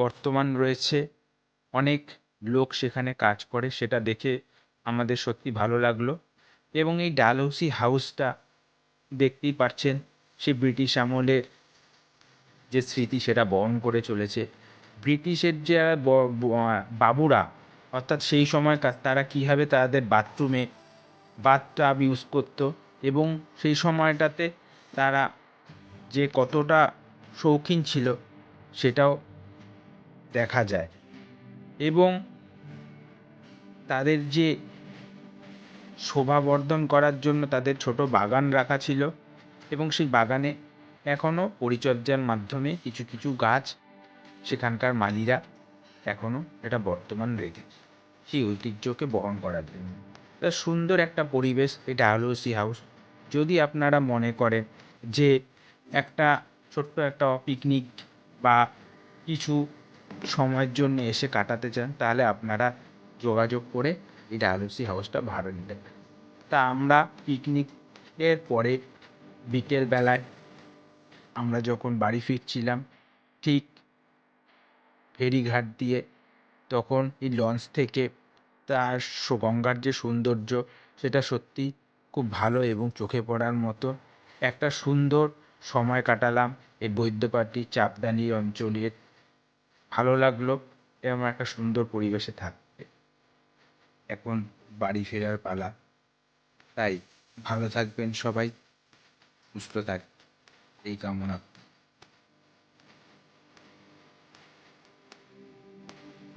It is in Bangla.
বর্তমান রয়েছে, অনেক লোক সেখানে কাজ করে, সেটা দেখে আমাদের সত্যি ভালো লাগল। এবং এই ডালহৌসি হাউসটা দেখতেই পাচ্ছেন সেই ব্রিটিশ আমলের যে স্মৃতি সেটা বহন করে চলেছে। ব্রিটিশের যে বাবুরা, অর্থাৎ সেই সময়কার তারা কীভাবে তাদের বাথরুমে বাথটাব ইউজ করতো এবং সেই সময়টাতে তারা যে কতটা শৌখিন ছিল, সেটাও দেখা যায় এবং তাদের যে শোভাবর্ধন করার জন্য তাদের ছোট বাগান রাখা ছিল এবং সেই বাগানে এখনও পরিচর্যার মাধ্যমে কিছু কিছু গাছ সেখানকার মালিরা এখনও এটা বর্তমান রেখেছে সেই ঐতিহ্যকে বহন করার জন্য। তা সুন্দর একটা পরিবেশ, এই ডালহৌসি হাউস। যদি আপনারা মনে করেন যে একটা ছোট্ট একটা পিকনিক বা কিছু সময়ের জন্য এসে কাটাতে চান, তাহলে আপনারা যোগাযোগ করে এই ডালহৌসি হাউসটা ভাড়া নিতে তা আমরা পিকনিকের পরে বিকেলবেলায় আমরা যখন বাড়ি ফিরছিলাম, ঠিক ফেরিঘাট দিয়ে তখন এই লঞ্চ থেকে তার গঙ্গার যে সৌন্দর্য, সেটা সত্যি খুব ভালো এবং চোখে পড়ার মতো। একটা সুন্দর সময় কাটালাম এই বৈদ্যবাটী চাপদানি অঞ্চলের ভালো লাগল এবং একটা সুন্দর পরিবেশে থাকতে। এখন বাড়ি ফেরার পালা। তাই ভালো থাকবেন সবাই, সুস্থ থাক এই কামনা